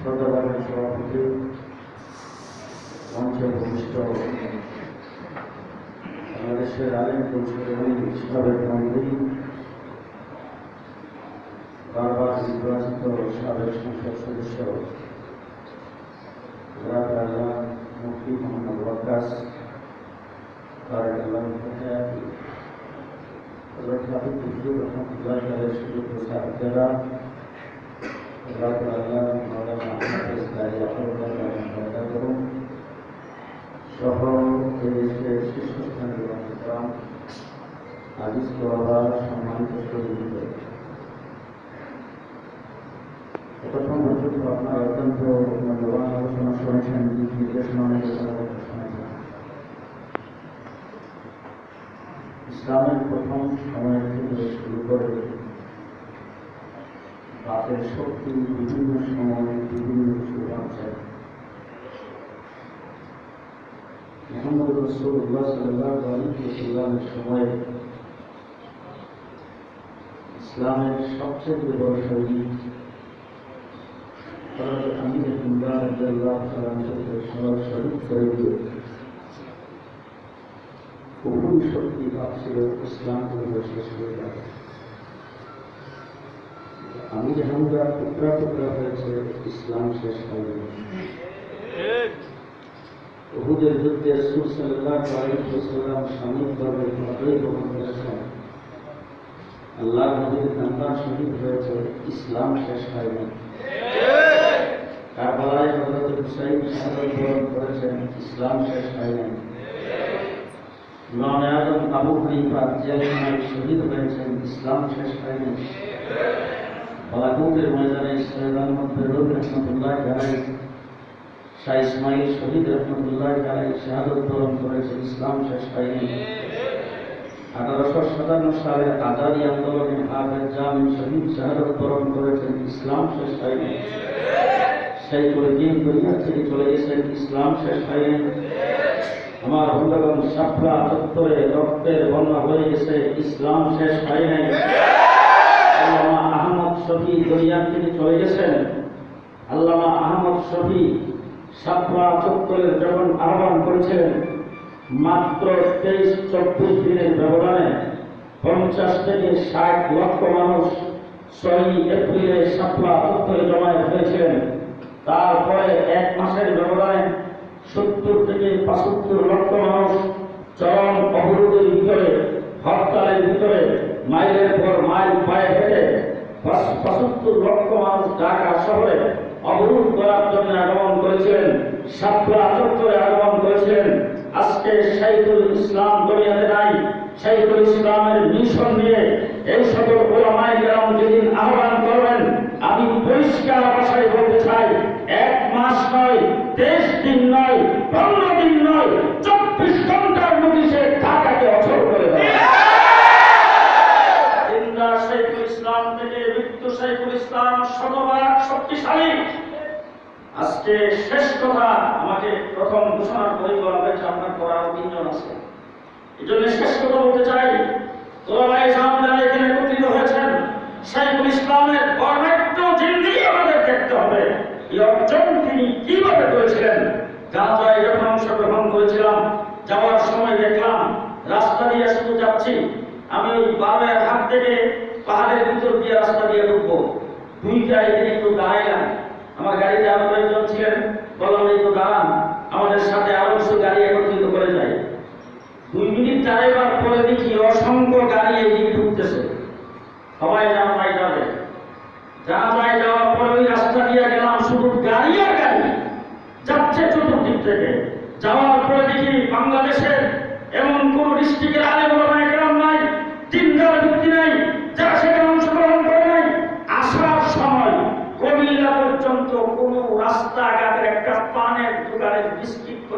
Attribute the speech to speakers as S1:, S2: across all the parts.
S1: শ্রদ্ধাবানের সভাপতি মঞ্চে ভূমিষ্ঠ বাংলাদেশের আলিম পরিষদ এবং সাবেক মন্ত্রী বারবার নির্বাচিত সাবেক সংসদ সদস্য রাত আল্লাহ মুফতি মোহাম্মদ ওয়াকাস তারেক আল্লাহ সহ শীর্ষস্থানীয় আজিজ আবার সম্মানিত সহযোগিতা প্রথম আপনার অত্যন্ত মূল্যবান ইসলামের প্রথম সময় থেকে শুরু করে রাতের শক্তি বিভিন্ন সময় বিভিন্ন কিছু আছে মোহাম্মদ রসুল্লাহ সাল্লাহ আলী ইসলামের সময়ে ইসলামের সবচেয়ে বড় শহীদ হযরত আমির ইমরান রাদিয়াল্লাহু তাআলা শহীদ করে দিয়ে খুবই শক্তি ভাবছিল ইসলাম করে শেষ হয়ে যাবে আমি হামজা টুকরা টুকরা হয়েছে, ইসলাম শেষ হয়নি। উহুদের যুদ্ধে রসুল সাল্লাল্লাহু আলাইহি ওয়াসাল্লাম সাময়িকভাবে মাত্রই গ্রহণ করেছেন আল্লাহ নবীর সন্তান শহীদ হয়েছে, ইসলাম শেষ হয়নি। কারবালায় হযরত হুসাইন শাহাদাত বরণ করেছেন, ইসলাম শেষ হয়নি। ইমাম আজম আবু হানিফা জেলখানায় শহীদ হয়েছেন ইসলাম শেষ হয়নি। বালাকুটের ময়দানে সৈয়দান মধ্যে রবি রহমতুল্লাহ আলাই শাহ ইসমাইল শহীদ রহমতুল্লাহ আলাই শাহাদত বরণ করেছেন, ইসলাম শেষ হয়নি। আঠারোশো সাতান্ন সালে আজাদি আন্দোলনে হাফেজ জামিন শহীদ শাহাদত বরণ করেছেন, ইসলাম শেষ হয়নি। সেই করে দিন দুনিয়া থেকে চলে গেছেন, ইসলাম শেষ হয়নি। আমার বন্ধুগণ সাফলা চত্বরে রক্তের বন্যা হয়ে গেছে, ইসলাম শেষ হয় নাই। আল্লামা আহমদ শফি দুনিয়া তিনি চলে গেছেন। আল্লামা আহমদ শফি সাফলা চত্বরের যখন আহ্বান করেছিলেন, মাত্র তেইশ, চব্বিশ দিনের ব্যবধানে পঞ্চাশ থেকে ষাট লক্ষ মানুষ ছয়ই এপ্রিলে সাফলা চত্বরে জমায়েত হয়েছিলেন। তারপরে এক মাসের ব্যবধানে সত্তর থেকে পঁচাত্তর লক্ষ মানুষ চরম অবরোধের ভিতরে, হরতালের ভিতরে, মাইলের পর মাইল পায়ে হেঁটে পঁচাত্তর লক্ষ মানুষ ঢাকা শহরে অবরোধ করার জন্য আগমন করেছিলেন সাতলা চত্বরে আগমন করেছিলেন। আজকে শাহিদুল ইসলাম দুনিয়াতে নাই। শাহিদুল ইসলামের মিশন নিয়ে এই সকল ওলামাই গ্রাম যেদিন আহ্বান করবেন আমি পরিষ্কার ভাষায় বলতে চাই এক মাস নয় তেইশ দিন নয় পনেরো দিন নয় চব্বিশ ঘণ্টার নোটিশে ঢাকাকে অচল করে দেয় জিন্দা শেখুল ইসলাম থেকে মৃত্যু শেখুল ইসলাম শতভাগ শক্তিশালী আজকে শেষ কথা আমাকে প্রথম ঘোষণার পরে বলা হয়েছে আপনার করার তিনজন আছে। এই জন্য শেষ কথা বলতে চাই তোলাবাই সামদারা এখানে একত্রিত হয়েছেন। শেখুল ইসলামের বর্ণাঢ্য জিন্দিগি আমাদের দেখতে হবে। এই অর্জন তিনি কীভাবে করেছিলেন? গাঁজায় যখন অংশগ্রহণ করেছিলাম, যাওয়ার সময় দেখলাম, রাস্তা দিয়ে শুধু যাচ্ছি। আমি ওই বাবের হাত থেকে পাহাড়ের ভিতর দিয়ে রাস্তা দিয়ে ঢুকবো। দুইটা এখানে একটু দাঁড়াইলাম আমার গাড়িতে ছিলেন তো দাঁড়ান, আমাদের সাথে আরও কিছু গাড়ি একত্রিত করে যায় দুই মিনিট দাঁড়াইবার পরে দেখি অসংখ্য গাড়ি এদিকে ঢুকতেছে। সবাই জানাই যাবে। জানাই যাওয়ার পরে ওই রাস্তা দিয়ে গেলাম, শুধু গাড়ি আর গাড়ি। যাচ্ছে চতুর্দিক থেকে। যাওয়ার পরে দেখি বাংলাদেশের এমন কোন ডিস্ট্রিক্টের আলে বড় গ্রাম নাই চিন্তার ভিত্তি নাই যারা সেখানে অংশগ্রহণ করে নাই আসার সময় কুমিল্লা পর্যন্ত কোন রাস্তাঘাটের একটা পানের দোকানের বিস্কিট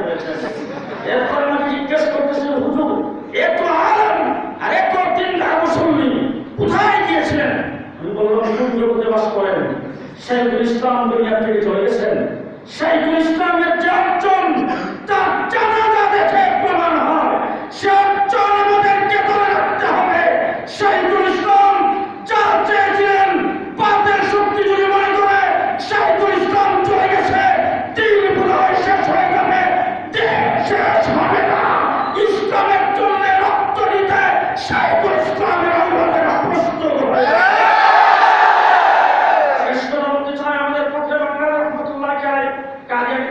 S2: ফেলেছেন এরপর জিজ্ঞেস দিন কোথায় গিয়েছিলেন? বাস ইসলামের যে অর্জন তার জানাজা দেখে প্রমাণ হয় সে অর্জন আমাদেরকে ধরে রাখতে হবে শাইখুল ইসলাম যা চেয়েছিলেন বাতের শক্তি যদি মনে করে শাইখুল ইসলাম চলে গেছে দিন পুনরায় শেষ হয়ে যাবে দিন শেষ হবে না ইসলামের জন্য রক্ত দিতে শাইখুল ইসলামের অবদান প্রস্তুত হয়ে শ্রেষ্ঠ বলতে চাই আমাদের পক্ষে বাংলা রহমতুল্লাহ আলাই কাদিয়ানিদের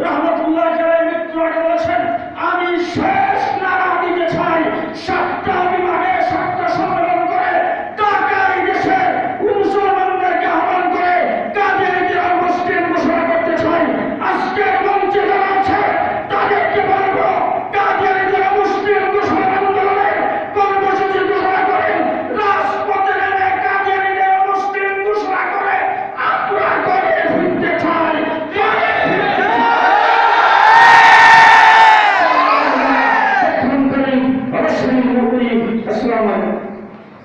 S2: রহমতুল্লাহ